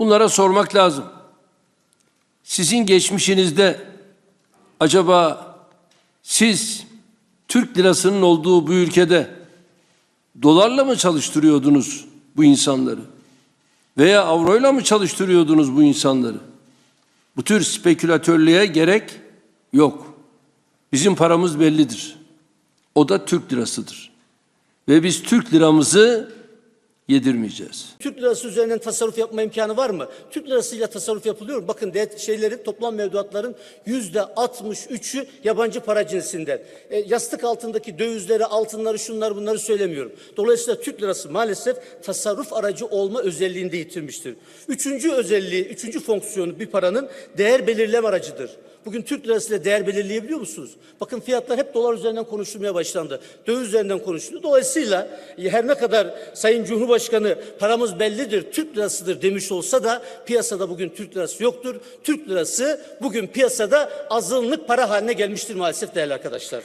Bunlara sormak lazım. Sizin geçmişinizde acaba siz Türk lirasının olduğu bu ülkede dolarla mı çalıştırıyordunuz bu insanları? Veya avroyla mı çalıştırıyordunuz bu insanları? Bu tür spekülatörlüğe gerek yok. Bizim paramız bellidir. O da Türk lirasıdır. Ve biz Türk liramızı yedirmeyeceğiz. Türk lirası üzerinden tasarruf yapma imkanı var mı? Türk lirasıyla tasarruf yapılıyor? Bakın de, şeylerin toplam mevduatların yüzde 63'ü yabancı para cinsinden. E, yastık altındaki dövizleri, altınları, şunları bunları söylemiyorum. Dolayısıyla Türk lirası maalesef tasarruf aracı olma özelliğini de yitirmiştir. Üçüncü özelliği, üçüncü fonksiyonu bir paranın değer belirleme aracıdır. Bugün Türk lirasıyla değer belirleyebiliyor musunuz? Bakın fiyatlar hep dolar üzerinden konuşulmaya başlandı. Döviz üzerinden konuşuluyor. Dolayısıyla e, her ne kadar Sayın Cumhurbaşkanı paramız bellidir, Türk lirasıdır demiş olsa da piyasada bugün Türk lirası yoktur. Türk lirası bugün piyasada azınlık para haline gelmiştir maalesef değerli arkadaşlar.